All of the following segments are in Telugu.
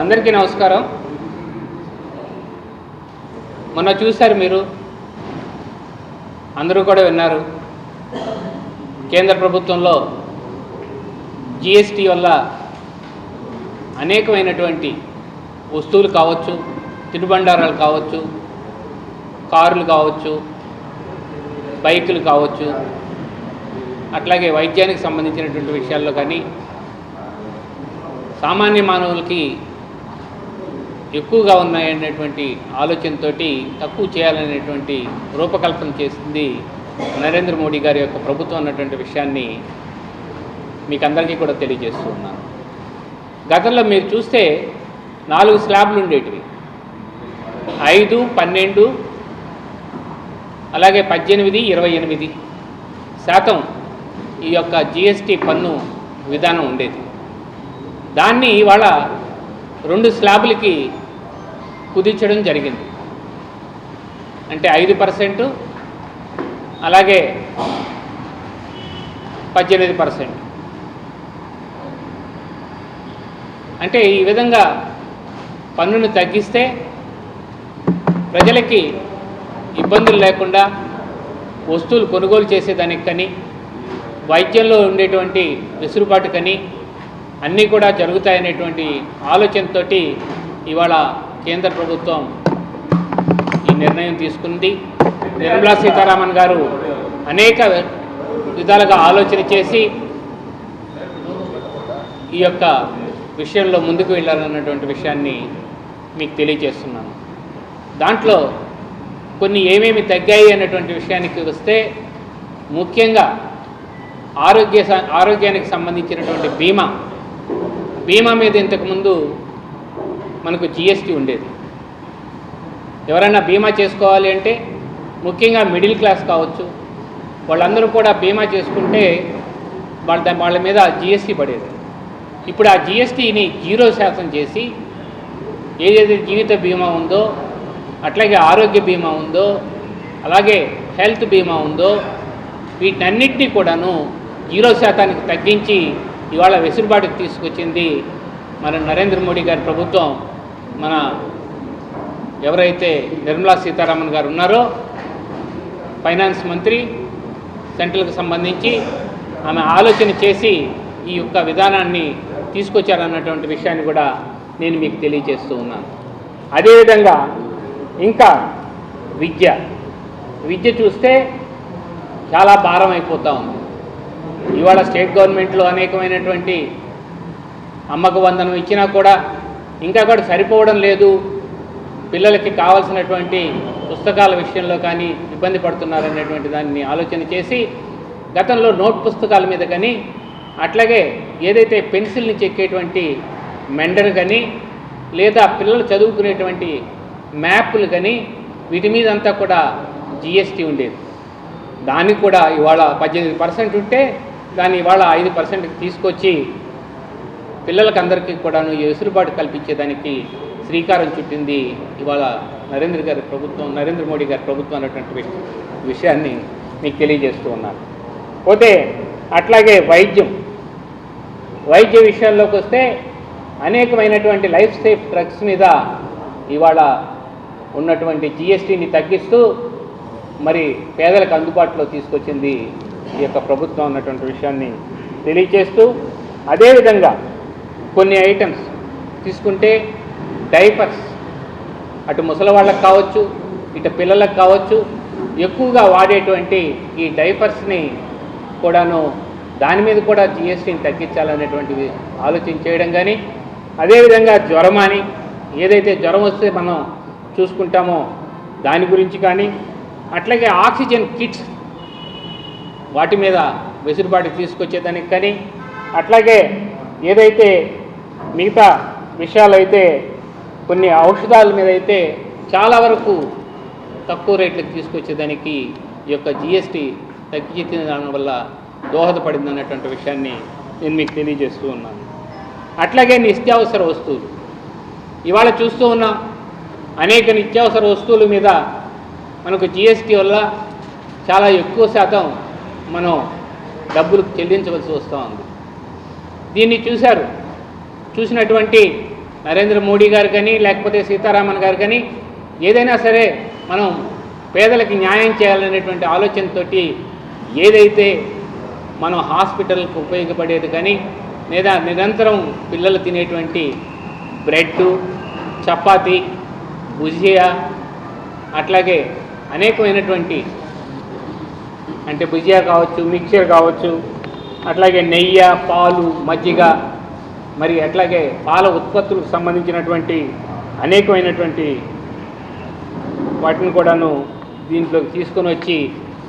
అందరికీ నమస్కారం. మొన్న చూశారు మీరు. అందరూ కూడా విన్నారు. కేంద్ర ప్రభుత్వంలో జిఎస్టీ వల్ల అనేకమైనటువంటి వస్తువులు కావచ్చు తినుబండారాలు కావచ్చు కార్లు కావచ్చు బైకులు కావచ్చు అట్లాగే వైద్యానికి సంబంధించినటువంటి విషయాల్లో కానీ సామాన్య మానవులకి ఎక్కువగా ఉన్నాయనేటువంటి ఆలోచనతో తక్కువ చేయాలనేటువంటి రూపకల్పన చేసింది నరేంద్ర మోడీ గారి యొక్క ప్రభుత్వం అన్నటువంటి విషయాన్ని మీకు అందరికీ కూడా తెలియజేస్తూ ఉన్నాను. గతంలో మీరు చూస్తే నాలుగు స్లాబ్లు ఉండేటివి. ఐదు పన్నెండు అలాగే పద్దెనిమిది ఇరవై ఎనిమిది శాతం ఈ యొక్క జిఎస్టి పన్ను విధానం ఉండేది. దాన్ని ఇవాళ రెండు స్లాబులకి కుదించడం జరిగింది. అంటే ఐదు పర్సెంట్ అలాగే పద్దెనిమిది పర్సెంట్. అంటే ఈ విధంగా పన్నును తగ్గిస్తే ప్రజలకి ఇబ్బందులు లేకుండా వస్తువులు కొనుగోలు చేసేదానికి కానీ వైద్యంలో ఉండేటువంటి వెసులుబాటు కానీ అన్నీ కూడా జరుగుతాయనేటువంటి ఆలోచనతోటి ఇవాళ కేంద్ర ప్రభుత్వం ఈ నిర్ణయం తీసుకుంది. నిర్మలా సీతారామన్ గారు అనేక విధాలుగా ఆలోచన చేసి ఈ యొక్క విషయంలో ముందుకు వెళ్ళాలన్నటువంటి విషయాన్ని మీకు తెలియజేస్తున్నాను. దాంట్లో కొన్ని ఏమేమి తగ్గాయి అన్నటువంటి విషయానికి వస్తే ముఖ్యంగా ఆరోగ్య స- ఆరోగ్యానికి సంబంధించినటువంటి బీమా. బీమా మీద ఇంతకుముందు మనకు జిఎస్టీ ఉండేది. ఎవరైనా బీమా చేసుకోవాలి అంటే ముఖ్యంగా మిడిల్ క్లాస్ కావచ్చు. వాళ్ళందరూ కూడా బీమా చేసుకుంటే వాళ్ళ వాళ్ళ మీద జిఎస్టీ పడేది. ఇప్పుడు ఆ జిఎస్టీని జీరో శాతం చేసి ఏదైతే జీవిత బీమా ఉందో అట్లాగే ఆరోగ్య బీమా ఉందో అలాగే హెల్త్ బీమా ఉందో వీటన్నిటినీ కూడాను జీరో శాతానికి తగ్గించి ఇవాళ వెసులుబాటుకు తీసుకొచ్చింది మన నరేంద్ర మోడీ గారి ప్రభుత్వం. మన ఎవరైతే నిర్మలా సీతారామన్ గారు ఉన్నారో ఫైనాన్స్ మంత్రి సెంట్రల్కి సంబంధించి ఆమె ఆలోచన చేసి ఈ యొక్క విధానాన్ని తీసుకొచ్చారన్నటువంటి విషయాన్ని కూడా నేను మీకు తెలియజేస్తూ ఉన్నాను. అదేవిధంగా ఇంకా విద్య. విద్య చూస్తే చాలా భారం అయిపోతూ ఉంది. ఇవాళ స్టేట్ గవర్నమెంట్లో అనేకమైనటువంటి అమ్మకు వందనం ఇచ్చినా కూడా ఇంకా కూడా సరిపోవడం లేదు. పిల్లలకి కావాల్సినటువంటి పుస్తకాల విషయంలో కానీ ఇబ్బంది పడుతున్నారనేటువంటి దాన్ని ఆలోచన చేసి గతంలో నోట్ పుస్తకాల మీద కానీ అట్లాగే ఏదైతే పెన్సిల్ని చెక్కేటువంటి మెండర్ కానీ లేదా పిల్లలు చదువుకునేటువంటి మ్యాప్లు కానీ వీటి మీద అంతా కూడా జిఎస్టీ ఉండేది. దానికి కూడా ఇవాళ పద్దెనిమిది పర్సెంట్ ఉంటే దాన్ని ఇవాళ ఐదు పర్సెంట్కి తీసుకొచ్చి పిల్లలకి అందరికీ కూడాను ఈ వెసులుబాటు కల్పించేదానికి శ్రీకారం చుట్టింది ఇవాళ నరేంద్ర గారి ప్రభుత్వం నరేంద్ర మోడీ గారి ప్రభుత్వం అనేటువంటి విషయాన్ని మీకు తెలియజేస్తూ ఉన్నాను. పోతే అట్లాగే వైద్యం. వైద్య విషయాల్లోకి వస్తే అనేకమైనటువంటి లైఫ్ సేఫ్ డ్రగ్స్ మీద ఇవాళ ఉన్నటువంటి జిఎస్టీని తగ్గిస్తూ మరి పేదలకు అందుబాటులో తీసుకొచ్చింది ఈ యొక్క ప్రభుత్వం అన్నటువంటి విషయాన్ని తెలియచేస్తూ అదేవిధంగా కొన్ని ఐటమ్స్ తీసుకుంటే డైపర్స్ అటు ముసలి వాళ్ళకి కావచ్చు ఇటు పిల్లలకు కావచ్చు ఎక్కువగా వాడేటువంటి ఈ డైపర్స్ని కూడాను దాని మీద కూడా జిఎస్టీని తగ్గించాలనేటువంటిది ఆలోచన చేయడం కానీ అదేవిధంగా జ్వరం అని ఏదైతే జ్వరం వస్తే మనం చూసుకుంటామో దాని గురించి కానీ అట్లాగే ఆక్సిజన్ కిట్స్ వాటి మీద వెసులుబాటు తీసుకొచ్చేదానికి కానీ అట్లాగే ఏదైతే మిగతా విషయాలైతే కొన్ని ఔషధాల మీద అయితే చాలా వరకు తక్కువ రేట్లకు తీసుకొచ్చేదానికి ఈ యొక్క జిఎస్టీ తగ్గించిన దాని వల్ల దోహదపడింది అన్నటువంటి విషయాన్ని నేను మీకు తెలియజేస్తూ ఉన్నాను. అట్లాగే నిత్యావసర వస్తువులు. ఇవాళ చూస్తూ ఉన్నాం అనేక నిత్యావసర వస్తువుల మీద మనకు జిఎస్టీ వల్ల చాలా ఎక్కువ శాతం మనం డబ్బులు చెల్లించవలసి వస్తూ ఉంది దీన్ని చూశారు. చూసినటువంటి నరేంద్ర మోడీ గారు కానీ లేకపోతే సీతారామన్ గారు కానీ ఏదైనా సరే మనం పేదలకి న్యాయం చేయాలనేటువంటి ఆలోచనతోటి ఏదైతే మనం హాస్పిటల్కి ఉపయోగపడేది కానీ లేదా నిరంతరం పిల్లలు తినేటువంటి బ్రెడ్ చపాతి భుజియా అట్లాగే అనేకమైనటువంటి అంటే భుజియా కావచ్చు మిక్చర్ కావచ్చు అట్లాగే నెయ్యి పాలు మజ్జిగ మరి అట్లాగే పాల ఉత్పత్తులకు సంబంధించినటువంటి అనేకమైనటువంటి వాటిని కూడాను దీంట్లోకి తీసుకొని వచ్చి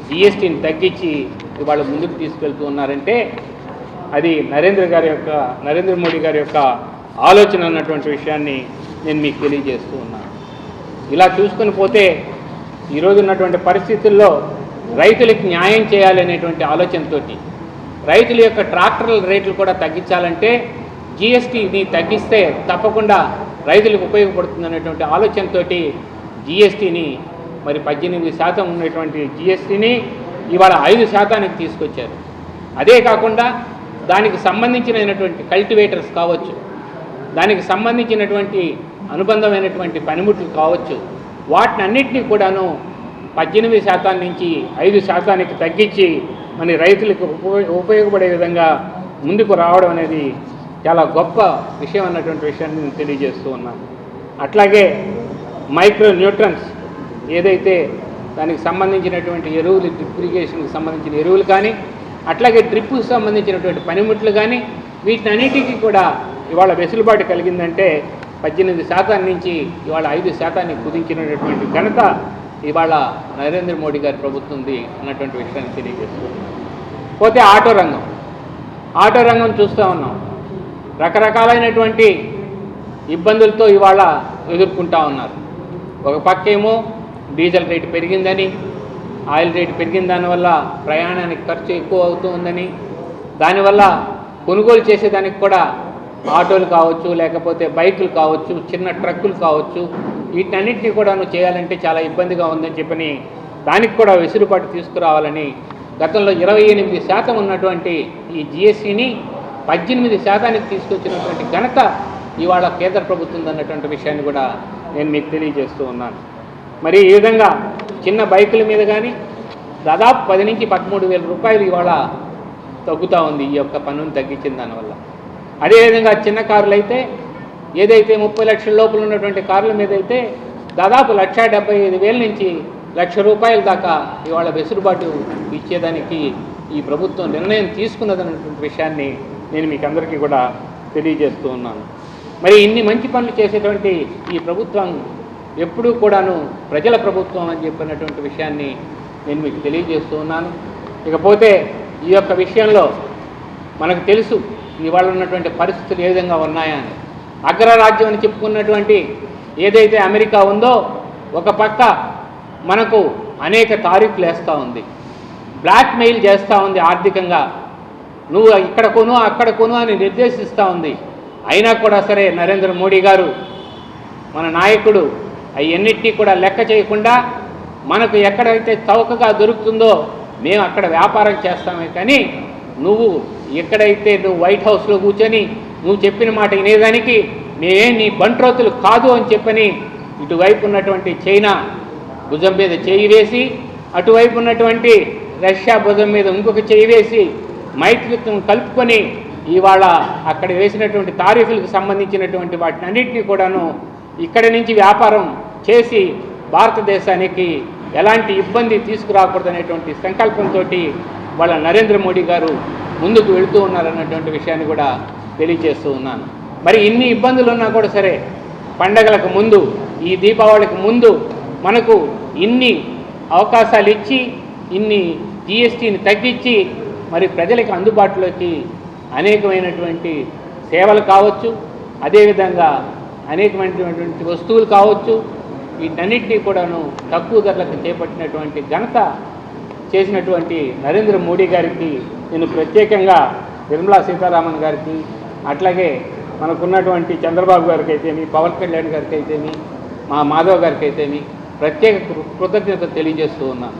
జిఎస్టీని తగ్గించి ఇవాళ ముందుకు తీసుకెళ్తూ ఉన్నారంటే అది నరేంద్ర గారి యొక్క నరేంద్ర మోడీ గారి యొక్క ఆలోచన అన్నటువంటి విషయాన్ని నేను మీకు తెలియజేస్తూ ఉన్నాను ఇలా చూసుకొని పోతే ఈరోజు ఉన్నటువంటి పరిస్థితుల్లో రైతులకు న్యాయం చేయాలనేటువంటి ఆలోచనతోటి రైతుల యొక్క ట్రాక్టర్ల రేట్లు కూడా తగ్గించాలంటే జిఎస్టీని తగ్గిస్తే తప్పకుండా రైతులకు ఉపయోగపడుతుంది అనేటువంటి ఆలోచనతోటి జిఎస్టీని మరి పద్దెనిమిది శాతం ఉన్నటువంటి జిఎస్టీని ఇవాళ ఐదు శాతానికి తీసుకొచ్చారు. అదే కాకుండా దానికి సంబంధించినటువంటి కల్టివేటర్స్ కావచ్చు దానికి సంబంధించినటువంటి అనుబంధమైనటువంటి పనిముట్లు కావచ్చు వాటిని అన్నింటినీ కూడాను పద్దెనిమిది శాతం నుంచి ఐదు శాతానికి తగ్గించి మన రైతులకు ఉపయోగపడే విధంగా ముందుకు రావడం అనేది చాలా గొప్ప విషయం అన్నటువంటి విషయాన్ని నేను తెలియజేస్తూ ఉన్నాను. అట్లాగే మైక్రో న్యూట్రన్స్ ఏదైతే దానికి సంబంధించినటువంటి ఎరువులు డ్రిప్ ఇరిగేషన్కి సంబంధించిన ఎరువులు కానీ అట్లాగే డ్రిప్కి సంబంధించినటువంటి పనిముట్లు కానీ వీటినన్నిటికీ కూడా ఇవాళ వెసులుబాటు కలిగిందంటే పద్దెనిమిది శాతం నుంచి ఇవాళ ఐదు శాతాన్ని కుదించినటువంటి ఘనత ఇవాళ నరేంద్ర మోడీ గారి ప్రభుత్వంది అన్నటువంటి విషయాన్ని తెలియజేస్తుంది పోతే ఆటో రంగం. ఆటో రంగం చూస్తూ ఉన్నాం. రకరకాలైనటువంటి ఇబ్బందులతో ఇవాళ ఎదుర్కొంటా ఉన్నారు. ఒక పక్కేమో డీజిల్ రేటు పెరిగిందని ఆయిల్ రేటు పెరిగిన దానివల్ల ప్రయాణానికి ఖర్చు ఎక్కువ అవుతూ ఉందని దానివల్ల కొనుగోలు చేసేదానికి కూడా ఆటోలు కావచ్చు లేకపోతే బైకులు కావచ్చు చిన్న ట్రక్కులు కావచ్చు వీటన్నింటినీ కూడా నువ్వు చేయాలంటే చాలా ఇబ్బందిగా ఉందని చెప్పని దానికి కూడా వెసులుబాటు తీసుకురావాలని గతంలో ఇరవై ఎనిమిది శాతం ఉన్నటువంటి ఈ జిఎస్టీని పద్దెనిమిది శాతానికి తీసుకొచ్చినటువంటి ఘనత ఇవాళ కేంద్ర ప్రభుత్వం అన్నటువంటి విషయాన్ని కూడా నేను మీకు తెలియజేస్తూ ఉన్నాను. మరి ఈ విధంగా చిన్న బైకుల మీద కానీ దాదాపు పది నుంచి పదమూడు వేల రూపాయలు ఇవాళ తగ్గుతూ ఉంది ఈ యొక్క పన్నును తగ్గించిన దానివల్ల. అదేవిధంగా చిన్న కార్లు అయితే ఏదైతే ముప్పై లక్షల లోపల ఉన్నటువంటి కార్ల మీద అయితే దాదాపు లక్ష డెబ్బై ఐదు వేల నుంచి లక్ష రూపాయల దాకా ఇవాళ వెసులుబాటు ఇచ్చేదానికి ఈ ప్రభుత్వం నిర్ణయం తీసుకున్నదన్నటువంటి విషయాన్ని నేను మీకు అందరికీ కూడా తెలియజేస్తూ ఉన్నాను. మరి ఇన్ని మంచి పనులు చేసేటువంటి ఈ ప్రభుత్వం ఎప్పుడూ కూడాను ప్రజల ప్రభుత్వం అని చెప్పినటువంటి విషయాన్ని నేను మీకు తెలియజేస్తూ ఉన్నాను. ఇకపోతే ఈ యొక్క విషయంలో మనకు తెలుసు ఇవాళ ఉన్నటువంటి పరిస్థితులు ఏ విధంగా ఉన్నాయని అగ్రరాజ్యం అని చెప్పుకున్నటువంటి ఏదైతే అమెరికా ఉందో ఒక పక్క మనకు అనేక తారీఫ్లు వేస్తూ ఉంది. బ్లాక్మెయిల్ చేస్తూ ఉంది ఆర్థికంగా. నువ్వు ఇక్కడ కొను అక్కడ కొను అని నిర్దేశిస్తూ ఉంది. అయినా కూడా సరే నరేంద్ర మోడీ గారు మన నాయకుడు అవన్నిటినీ కూడా లెక్క చేయకుండా మనకు ఎక్కడైతే చౌకగా దొరుకుతుందో మేము అక్కడ వ్యాపారం చేస్తామే. కానీ నువ్వు ఎక్కడైతే నువ్వు వైట్ హౌస్లో కూర్చొని నువ్వు చెప్పిన మాట వినేదానికి మేమే నీ బంట్రోతులు కాదు అని చెప్పని ఇటువైపు ఉన్నటువంటి చైనా భుజం మీద చేయి వేసి అటువైపు ఉన్నటువంటి రష్యా భుజం మీద ఇంకొక చేయి వేసి మైత్రిత్వం కలుపుకొని ఇవాళ అక్కడ వేసినటువంటి తారీఫులకు సంబంధించినటువంటి వాటిని అన్నింటినీ కూడాను ఇక్కడి నుంచి వ్యాపారం చేసి భారతదేశానికి ఎలాంటి ఇబ్బంది తీసుకురాకూడదనేటువంటి సంకల్పంతో వాళ్ళ నరేంద్ర మోడీ గారు ముందుకు వెళుతూ ఉన్నారన్నటువంటి విషయాన్ని కూడా తెలియజేస్తూ ఉన్నాను. మరి ఇన్ని ఇబ్బందులు ఉన్నా కూడా సరే పండగలకు ముందు ఈ దీపావళికి ముందు మనకు ఇన్ని అవకాశాలు ఇచ్చి ఇన్ని జిఎస్టీని తగ్గించి మరి ప్రజలకు అందుబాటులోకి అనేకమైనటువంటి సేవలు కావచ్చు అదేవిధంగా అనేకమైనటువంటి వస్తువులు కావచ్చు వీటన్నిటినీ కూడాను తక్కువ ధరలకు చేపట్టినటువంటి ఘనత చేసినటువంటి నరేంద్ర మోడీ గారికి నేను ప్రత్యేకంగా నిర్మలా సీతారామన్ గారికి అట్లాగే మనకున్నటువంటి చంద్రబాబు గారికి అయితేమి పవన్ కళ్యాణ్ గారికి అయితేమి మా మాధవ్ గారికి అయితేమి ప్రత్యేక కృతజ్ఞత తెలియజేస్తూ ఉన్నాను.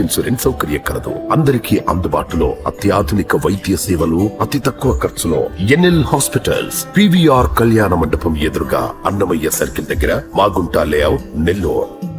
ఇన్సూరెన్స్ సౌకర్యం కలదు. అందరికీ అందుబాటులో అత్యాధునిక వైద్య సేవలు అతి తక్కువ ఖర్చులో ఎన్ఎల్ హాస్పిటల్స్ పివిఆర్ కళ్యాణ మండపం ఎదురుగా అన్నమయ్య సర్కిల్ దగ్గర మాగుంట లేఅవుట్ నెల్లూరు.